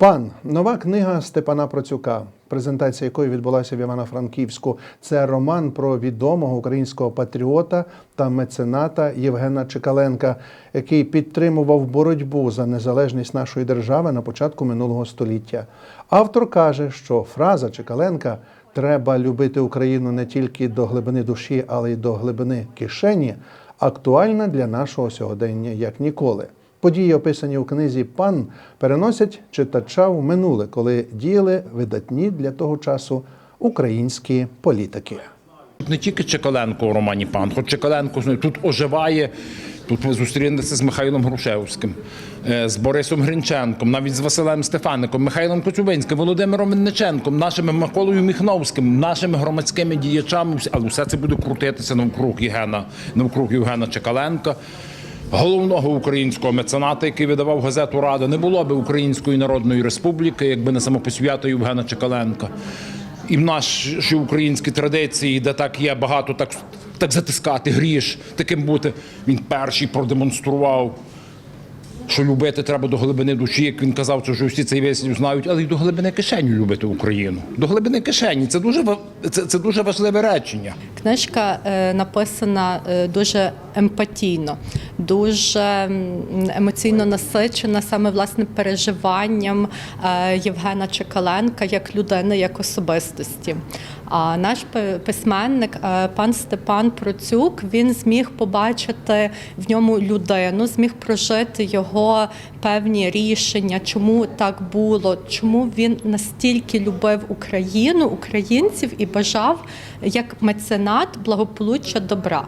Пан нова книга Степана Процюка, презентація якої відбулася в Івано-Франківську. Це роман про відомого українського патріота та мецената Євгена Чекаленка, який підтримував боротьбу за незалежність нашої держави на початку минулого століття. Автор каже, що фраза Чекаленка треба любити Україну не тільки до глибини душі, але й до глибини кишені, актуальна для нашого сьогодення як ніколи. Події, описані у книзі Пан, переносять читача в минуле, коли діяли видатні для того часу українські політики. Не тільки Чекаленко у романі Пан, хоч Чекаленко ну, тут оживає. Тут ви зустрінетеся з Михайлом Грушевським, е, з Борисом Гринченком, навіть з Василем Стефаником, Михайлом Коцюбинським, Володимиром Винниченком, нашими Миколою Міхновським, нашими громадськими діячами. Але все це буде крутитися навкруг Євгена, навкруг Євгена Чекаленка. Головного українського мецената, який видавав газету Рада, не було би Української Народної Республіки, якби не самопосвята Євгена Чекаленка. І в нашій українській традиції, де так є багато так, так затискати гріш, таким бути. Він перший продемонстрував, що любити треба до глибини душі, як він казав, це вже всі цей вислів знають, але й до глибини кишені любити Україну. До глибини кишені. Це дуже це, це дуже важливе речення. Книжка е, написана е, дуже емпатійно, дуже емоційно насичена саме власне переживанням е, Євгена Чекаленка як людини, як особистості. А наш письменник, е, пан Степан Процюк, він зміг побачити в ньому людину, зміг прожити його певні рішення, чому так було, чому він настільки любив Україну, українців і бажав як меценат благополуччя добра.